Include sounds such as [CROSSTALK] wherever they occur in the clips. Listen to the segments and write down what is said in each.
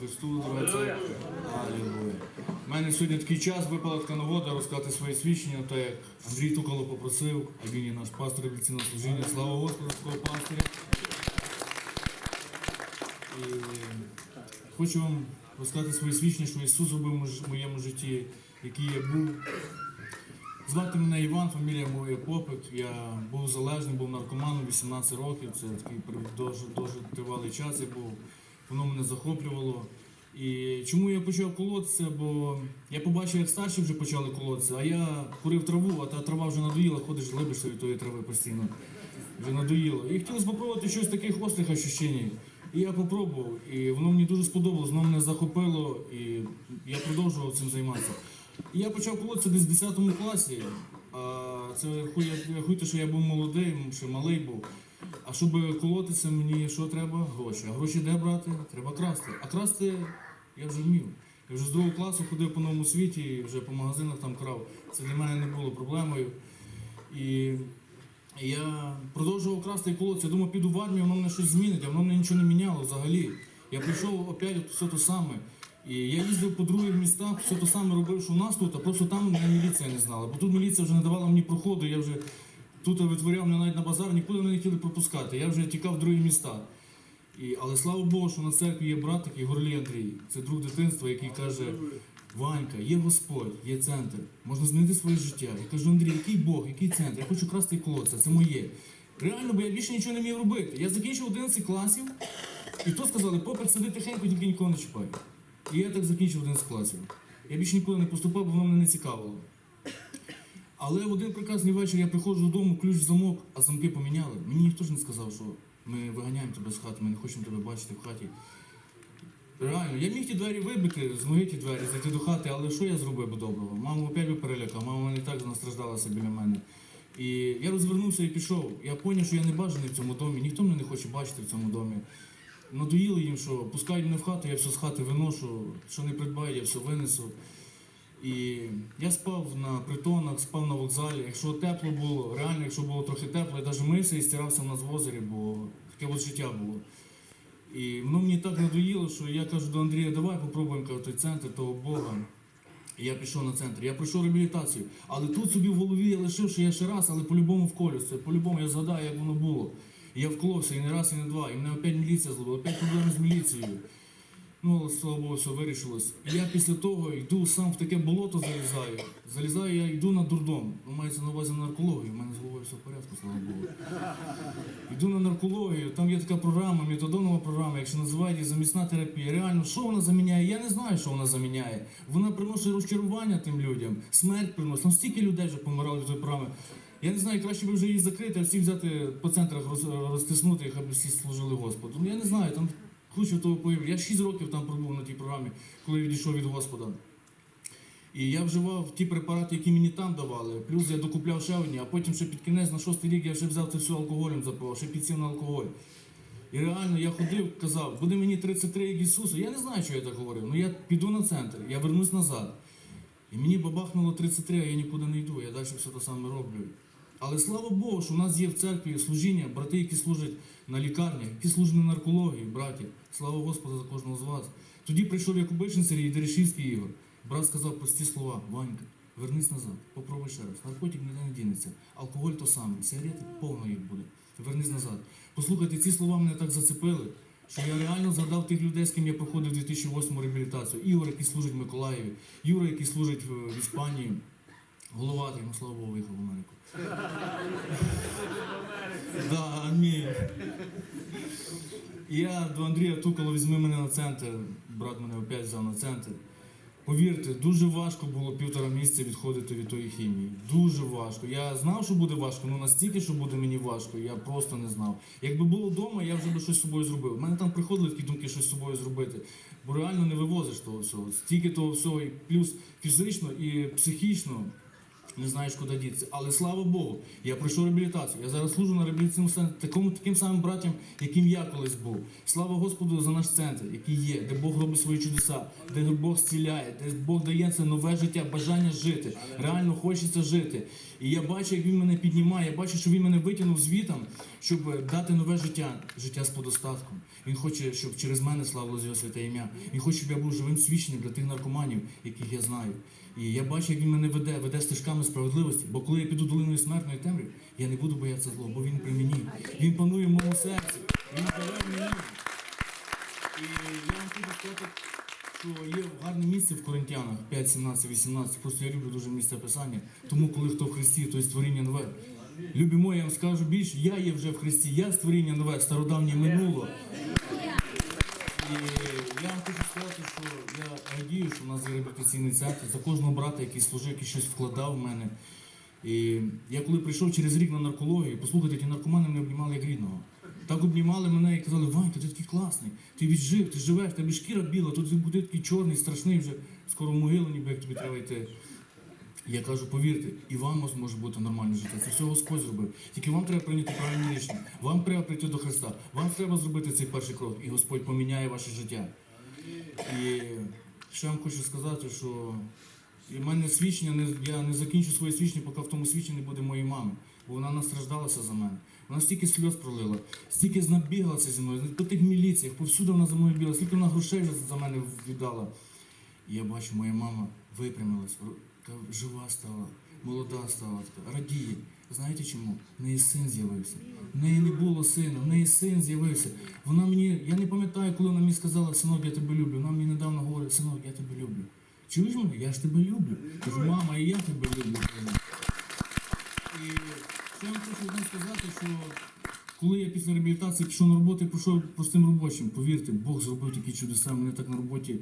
Христу, дорога церква. Алілуя. У мене сьогодні такий час випала така нагода розказати своє свідчення, так як Андрій Тукало попросив, а він є наш пастор революційного служіння. Слава Господу, такого пастиря. І хочу вам розказати своє свідчення, що Ісус зробив в моєму житті, який я був. Звати мене Іван, фамілія моя Попик. Я був залежний, був наркоманом 18 років. Це такий дуже, дуже тривалий час я був. Воно мене захоплювало. І чому я почав колотися? Бо я побачив, як старші вже почали колотися, а я курив траву, а та трава вже надоїла, ходиш, либишся від тої трави постійно. Вже надоїло. І хотів спробувати щось таких острих ощущень. І я попробував, і воно мені дуже сподобалось, воно мене захопило, і я продовжував цим займатися. І я почав колотися десь в 10 класі. А це рахує- рахуйте, що я був молодий, ще малий був. А щоб колотися, мені що треба? Гроші. А гроші де брати? Треба красти. А красти я вже вмів. Я вже з другого класу ходив по новому світі, вже по магазинах там крав. Це для мене не було проблемою. І я продовжував красти і колотися. Я думав, піду в армію, воно мене щось змінить, а воно мене нічого не міняло взагалі. Я прийшов опять все те саме. І я їздив по других містах, все те саме робив, що у нас тут, а просто там мене міліція не знала. Бо тут міліція вже не давала мені проходу, я вже тут витворяв мене навіть на базар, нікуди не хотіли пропускати. Я вже тікав в другі міста. І, але слава Богу, що на церкві є брат такий Горлій Андрій. Це друг дитинства, який каже: Ванька, є Господь, є центр, можна змінити своє життя. Я кажу, Андрій, який Бог, який центр? Я хочу красти колодця, це моє. Реально, бо я більше нічого не міг робити. Я закінчив 11 класів, і то сказали, попер сиди тихенько, тільки нікого не чіпай. І я так закінчив 11 класів. Я більше нікуди не поступав, бо воно мене не цікавило. Але в один прекрасний вечір я приходжу додому, ключ в замок, а замки поміняли. Мені ніхто ж не сказав, що ми виганяємо тебе з хати, ми не хочемо тебе бачити в хаті. Реально, я міг ті двері вибити, змогли ті двері, зайти до хати, але що я зробив би доброго? Маму опять би перелякав, мама і так настраждалася біля мене. І я розвернувся і пішов. Я зрозумів, що я не бажаний в цьому домі, ніхто мене не хоче бачити в цьому домі. Надоїло їм, що пускають мене в хату, я все з хати виношу, що не придбаю, я все винесу. І я спав на притонах, спав на вокзалі. Якщо тепло було, реально, якщо було трохи тепло, я навіть мився і стирався в нас в озері, бо таке от життя було. І воно мені так надоїло, що я кажу до Андрія, давай попробуємо кажу, той центр того Бога. І я пішов на центр. Я пройшов реабілітацію. Але тут собі в голові я лишив, що я ще раз, але по-любому вколюсь. Це по-любому я згадаю, як воно було. І я вколовся і не раз, і не два. І мене опять міліція зловила, опять проблеми з міліцією. Ну, слава Богу, все вирішилось. Я після того йду сам в таке болото залізаю. Залізаю, я йду на дурдом. Ну, мається на увазі наркологію. У мене з головою все в порядку, слава Богу. Йду на наркологію, там є така програма, метадонова програма, якщо називають її замісна терапія. Реально, що вона заміняє? Я не знаю, що вона заміняє. Вона приносить розчарування тим людям, смерть приносить. Там стільки людей вже помирали від тої програми. Я не знаю, краще би вже її закрити, а всіх взяти по центрах роз- розтиснути, аби всі служили Господу. Ну я не знаю, там куча того появив. Я 6 років там пробув на тій програмі, коли відійшов від Господа. І я вживав ті препарати, які мені там давали. Плюс я докупляв ще одні, а потім ще під кінець на шостий рік я вже взяв це все алкоголем запивав, ще підсів на алкоголь. І реально я ходив, казав, буде мені 33 як Ісусу. Я не знаю, що я так говорив. Ну я піду на центр, я вернусь назад. І мені бабахнуло 33, а я нікуди не йду, я далі все те саме роблю. Але слава Богу, що в нас є в церкві служіння, брати, які служать на лікарнях, служать на наркології, браті. Слава Господу за кожного з вас. Тоді прийшов Якубишин Сергій і Дерешівський Ігор. Брат сказав прості слова: Ванька, вернись назад, попробуй ще раз. Наркотик ніде не дінеться. Алкоголь то саме, сигарети повно їх буде. Вернись назад. Послухайте, ці слова мене так зацепили, що я реально згадав тих людей, з ким я проходив 2008 реабілітацію. Ігор, який служить в Миколаєві, Юра, який служить в Іспанії. Головатий, ну слава Богу, виїхав в Америку. [LAUGHS] Я до Андрія Тукало візьми мене на центр. Брат мене опять взяв на центр. Повірте, дуже важко було півтора місяця відходити від тої хімії. Дуже важко. Я знав, що буде важко, але настільки, що буде мені важко, я просто не знав. Якби було вдома, я вже би щось з собою зробив. У мене там приходили такі думки, щось з собою зробити. Бо реально не вивозиш того всього. Стільки того всього, і плюс фізично і психічно. Не знаєш, куди дітися. Але слава Богу, я пройшов реабілітацію. Я зараз служу на реабілітаційному центрі такому, таким самим братям, яким я колись був. Слава Господу за наш центр, який є, де Бог робить свої чудеса, де Бог зціляє, де Бог дає це нове життя, бажання жити. Реально хочеться жити. І я бачу, як він мене піднімає. Я бачу, що він мене витягнув звітом, щоб е, дати нове життя, життя з подостатком. Він хоче, щоб через мене славилось його святе ім'я. Він хоче, щоб я був живим свідченням для тих наркоманів, яких я знаю. І я бачу, як він мене веде, веде стежками справедливості. Бо коли я піду долиною смертної темряви, я не буду боятися зло, бо він при мені. Він панує в моєму серці. Він в мені. І я вам хочу сказати, що є гарне місце в Коринтянах 5, 17, 18. Просто я люблю дуже місце писання. Тому, коли хто в Христі, то є створіння нове. Любі мої, я вам скажу більше, я є вже в Христі, я створіння нове, стародавнє минуло. І я вам хочу сказати, що я радію, що в нас є реабілітаційний центр за кожного брата, який служив, який щось вкладав в мене. І я коли прийшов через рік на наркологію, послухайте, ті наркомани мене обнімали як рідного. Так обнімали мене і казали, Вань, ти такий класний, ти віджив, ти живеш, тебе шкіра біла, тут ти такий чорний, страшний вже, скоро в могилу, ніби як тобі треба йти. Я кажу, повірте, і вам може бути нормальне життя. Це все Господь зробив. Тільки вам треба прийняти правильні рішення. Вам треба прийти до Христа. Вам треба зробити цей перший крок, і Господь поміняє ваше життя. І що я вам хочу сказати, що і в мене свідчення, я не закінчу своє свідчення, поки в тому свідченні не буде моєї мами. Бо вона настраждалася за мене. Вона стільки сльоз пролила, стільки знабігалася зі мною, по тих міліціях, повсюди вона за мною бігала, скільки вона грошей за мене віддала. І я бачу, моя мама випрямилась, жива стала, молода стала, радіє. Знаєте чому? В неї син з'явився. В неї не було сина, в неї син з'явився. Вона мені, я не пам'ятаю, коли вона мені сказала, синок, я тебе люблю. Вона мені недавно говорить, синок, я тебе люблю. Чуєш мене? Я ж тебе люблю. Кажу, мама, і я тебе люблю. І що я вам хочу одне сказати, що коли я після реабілітації пішов на роботу, я пішов простим робочим. Повірте, Бог зробив такі чудеса, мене так на роботі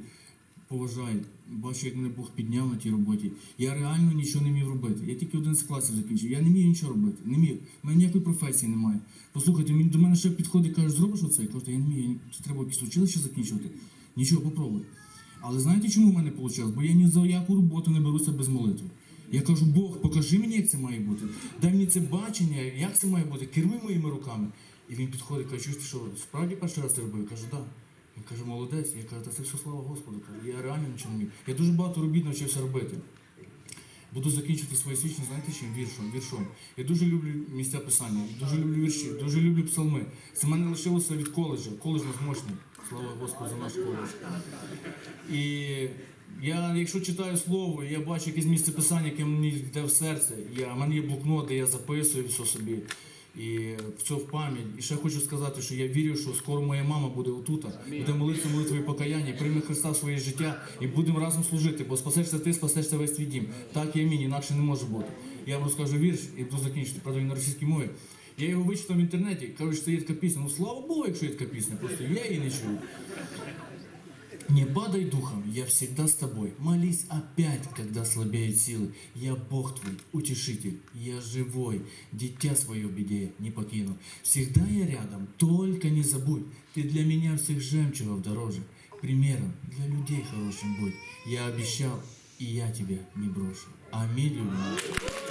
поважають. Бачу, як мене Бог підняв на тій роботі. Я реально нічого не міг робити. Я тільки 11 класів закінчив. Я не міг нічого робити. Не міг. У мене ніякої професії немає. Послухайте, до мене ще підходить, кажуть, зробиш оце? Я кажу, я не міг, треба якесь училище закінчувати. Нічого, попробуй. Але знаєте, чому в мене вийшло? Бо я ні за яку роботу не беруся без молитви. Я кажу, Бог, покажи мені, як це має бути. Дай мені це бачення, як це має бути, керуй моїми руками. І він підходить, каже, чуєш, ти що, справді перший раз це робив? Я кажу, так. Да. Він каже, молодець. Я кажу, та це все слава Господу. Я реально нічого не міг. Я дуже багато робіт навчився робити. Буду закінчувати своє свідчення, знаєте чим? Віршом, віршом. Я дуже люблю місця писання, дуже люблю вірші, дуже люблю псалми. Це мене лишилося від коледжа. Коледж у мощний. Слава Господу за наш коледж. І я, якщо читаю слово, я бачу якесь місце писання, яке мені йде в серце. Я, в мене є блокнот, де я записую все собі. І все в пам'ять. І ще хочу сказати, що я вірю, що скоро моя мама буде отут, буде молитися молитвою покаяння, прийме Христа в своє життя і будемо разом служити, бо спасешся ти, спасешся весь твій дім. Так і амінь, інакше не може бути. Я вам розкажу вірш і буду закінчити, правда, він на російській мові. Я його вичитав в інтернеті, кажуть, що це є така пісня. Ну слава Богу, якщо є така пісня, просто я її не чую. Не падай духом, я всегда с тобой. Молись опять, когда слабеют силы. Я Бог твой, утешитель, я живой. Дитя свое в беде не покину. Всегда я рядом, только не забудь. Ты для меня всех жемчугов дороже. Примером для людей хорошим будь. Я обещал, и я тебя не брошу. Аминь, любимый.